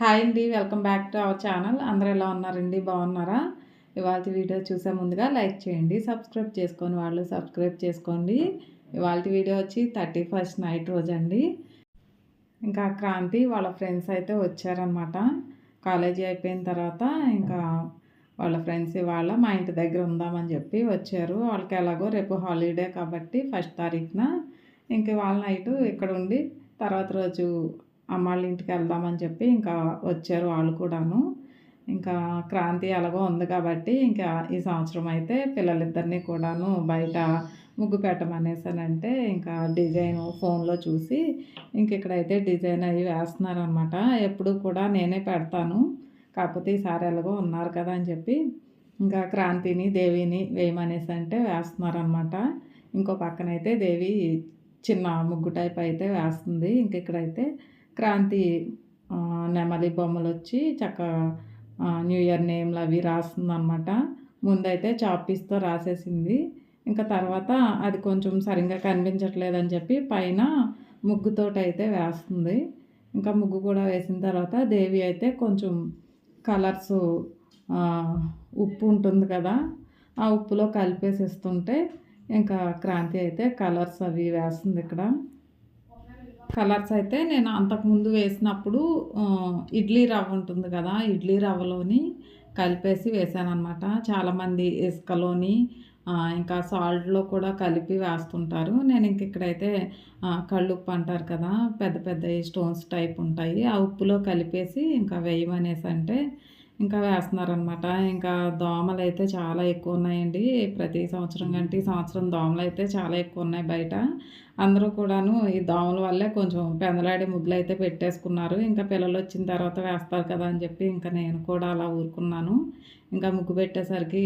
Hi అండి welcome back to our channel. అందరూ ఎలా ఉన్నారండి? బాగున్నారా? ఇవాళ వీడియో చూసే ముందుగా లైక్ చేయండి సబ్స్క్రైబ్ చేసుకొని వాళ్ళు సబ్స్క్రైబ్ చేసుకోండి. ఇవాళ వీడియో వచ్చి థర్టీ ఫస్ట్ నైట్ రోజు అండి ఇంకా క్రాంతి వాళ్ళ ఫ్రెండ్స్ అయితే వచ్చారనమాట కాలేజీ అయిపోయిన తర్వాత ఇంకా వాళ్ళ ఫ్రెండ్స్ ఇవాళ మా ఇంటి దగ్గర ఉందామని చెప్పి వచ్చారు. వాళ్ళకి ఎలాగో రేపు హాలిడే కాబట్టి ఫస్ట్ తారీఖున. ఇంక వాళ్ళ నైట్ ఇక్కడ ఉండి తర్వాత రోజు అమ్మాళ్ళ ఇంటికి వెళ్దామని చెప్పి ఇంకా వచ్చారు వాళ్ళు కూడాను. ఇంకా క్రాంతి ఎలాగో ఉంది కాబట్టి ఇంకా ఈ సంవత్సరం అయితే పిల్లలిద్దరినీ కూడాను బయట ముగ్గు పెట్టమనేసానంటే ఇంకా డిజైన్ ఫోన్లో చూసి ఇంక ఇక్కడైతే డిజైన్ అవి వేస్తున్నారనమాట ఎప్పుడు కూడా నేనే పెడతాను. కాకపోతే ఈసారి ఎలాగో ఉన్నారు కదా అని చెప్పి ఇంకా క్రాంతిని దేవిని వేయమనేసి అంటే వేస్తున్నారనమాట ఇంకో పక్కనైతే దేవి చిన్న ముగ్గు టైప్ అయితే వేస్తుంది. ఇంక ఇక్కడైతే క్రాంతి నెమలి బొమ్మలు వచ్చి చక్క న్యూ ఇయర్ నేమ్లు అవి రాస్తుందన్నమాట. ముందైతే చాపీస్తో రాసేసింది. ఇంకా తర్వాత అది కొంచెం సరిగ్గా కనిపించట్లేదని చెప్పి పైన ముగ్గుతోటి అయితే వేస్తుంది. ఇంకా ముగ్గు కూడా వేసిన తర్వాత దేవి అయితే కొంచెం కలర్స్ ఉప్పు ఉంటుంది కదా ఆ ఉప్పులో కలిపేసిస్తుంటే ఇంకా క్రాంతి అయితే కలర్స్ అవి వేస్తుంది ఇక్కడ. కలర్స్ అయితే నేను అంతకుముందు వేసినప్పుడు ఇడ్లీ రవ్వ ఉంటుంది కదా ఇడ్లీ రవ్వలోని కలిపేసి వేసాను అనమాట చాలామంది ఇసుకలోని ఇంకా సాల్ట్లో కూడా కలిపి వేస్తుంటారు. నేను ఇంక ఇక్కడైతే కళ్ళుప్పు అంటారు కదా పెద్ద పెద్ద స్టోన్స్ టైప్ ఉంటాయి. ఆ ఉప్పులో కలిపేసి ఇంకా వేయమనేసి అంటే ఇంకా వేస్తున్నారనమాట ఇంకా దోమలు అయితే చాలా ఎక్కువ ఉన్నాయండి. ప్రతి సంవత్సరం కంటే ఈ సంవత్సరం దోమలు అయితే చాలా ఎక్కువ ఉన్నాయి బయట. అందరూ కూడాను ఈ దోమల వల్లే కొంచెం పెందలాడి ముగ్గులు అయితే పెట్టేసుకున్నారు. ఇంకా పిల్లలు వచ్చిన తర్వాత వేస్తారు కదా అని చెప్పి ఇంకా నేను కూడా అలా ఊరుకున్నాను. ఇంకా ముగ్గు పెట్టేసరికి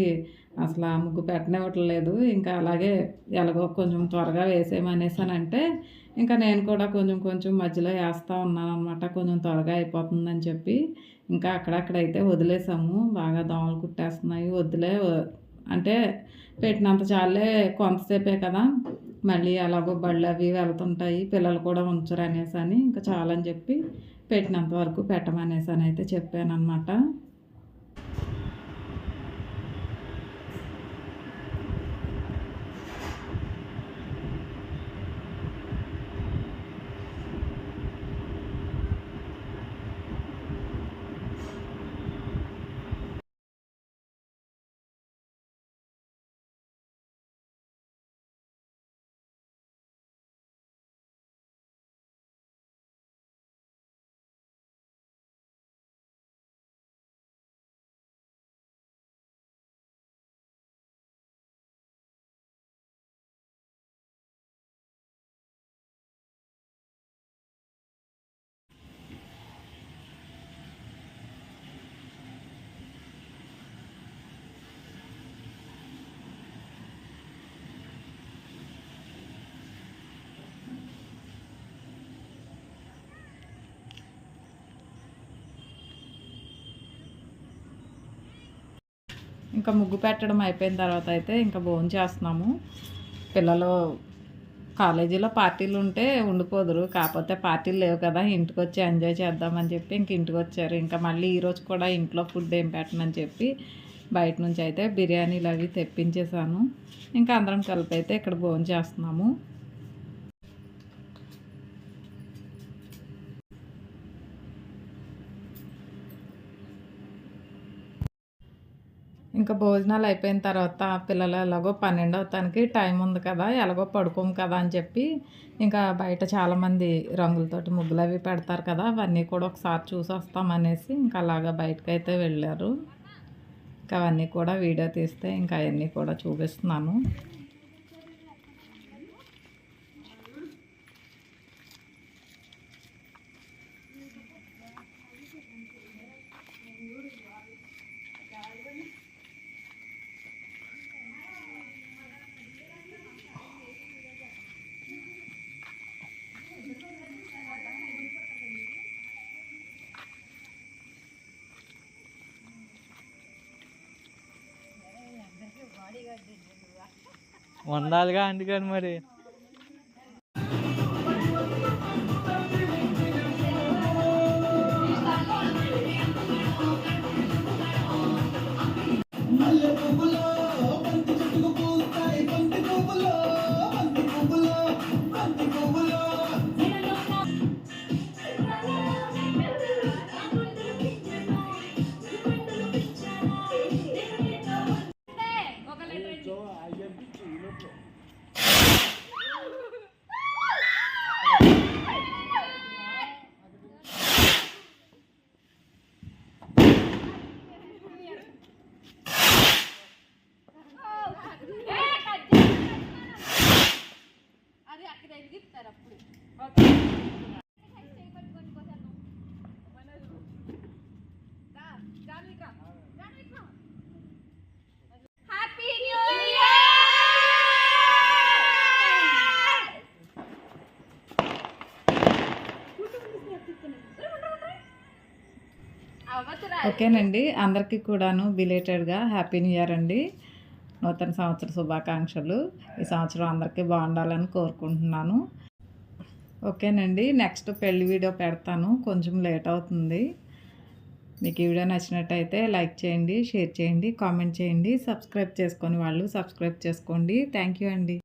అసలు ఆ ముగ్గు పెట్టనివ్వట్లేదు. ఇంకా అలాగే ఎలాగో కొంచెం త్వరగా వేసేయమనేసానంటే ఇంకా నేను కూడా కొంచెం కొంచెం మధ్యలో వేస్తూ ఉన్నాను అనమాట కొంచెం త్వరగా అయిపోతుందని చెప్పి ఇంకా అక్కడక్కడైతే వదిలేసాము. బాగా దోమలు కుట్టేస్తున్నాయి. వదిలే అంటే పెట్టినంత చాలే కొంతసేపే కదా. మళ్ళీ అలాగో బళ్ళు అవి వెళ్తుంటాయి పిల్లలు కూడా ఉంచరు అనేసి అని ఇంకా చాలని చెప్పి పెట్టినంత వరకు పెట్టమనేసి అని అయితే చెప్పాను అనమాట ఇంకా ముగ్గు పెట్టడం అయిపోయిన తర్వాత అయితే ఇంకా భోజనం చేస్తున్నాము. పిల్లలు కాలేజీలో పార్టీలు ఉంటే ఉండిపోదురు. కాకపోతే పార్టీలు లేవు కదా ఇంటికి వచ్చి ఎంజాయ్ చేద్దామని చెప్పి ఇంక ఇంటికి వచ్చారు. ఇంకా మళ్ళీ ఈరోజు కూడా ఇంట్లో ఫుడ్ ఏం పెట్టనని చెప్పి బయట నుంచి అయితే బిర్యానీలు అవి తెప్పించేసాను ఇంకా అందరం కలిపి అయితే ఇక్కడ భోజనం చేస్తున్నాము. ఇంకా భోజనాలు అయిపోయిన తర్వాత పిల్లలు ఎలాగో పన్నెండవ తనకి టైం ఉంది కదా ఎలాగో పడుకోము కదా అని చెప్పి ఇంకా బయట చాలామంది రంగులతోటి ముగ్గులు అవి పెడతారు కదా అవన్నీ కూడా ఒకసారి చూసి వస్తామనేసి ఇంకా అలాగా బయటకు అయితే వెళ్ళారు. ఇంకా అవన్నీ కూడా వీడియో తీస్తే ఇంకా అవన్నీ కూడా చూపిస్తున్నాను. ఉండాలిగా అందుకని మరి. అప్పుడు. హ్యాపీ న్యూ ఇయర్ అవసరం ఓకేనండి అందరికీ కూడాను బిలేటెడ్గా హ్యాపీ న్యూ ఇయర్ అండి. నూతన సంవత్సర శుభాకాంక్షలు. ఈ సంవత్సరం అందరికీ బాగుండాలని కోరుకుంటున్నాను. ఓకేనండి నెక్స్ట్ పెళ్ళి వీడియో పెడతాను. కొంచెం లేట్ అవుతుంది. మీకు ఈ వీడియో నచ్చినట్టయితే లైక్ చేయండి షేర్ చేయండి కామెంట్ చేయండి. సబ్స్క్రైబ్ చేసుకొని వాళ్ళు సబ్స్క్రైబ్ చేసుకోండి. థ్యాంక్ యూ అండి.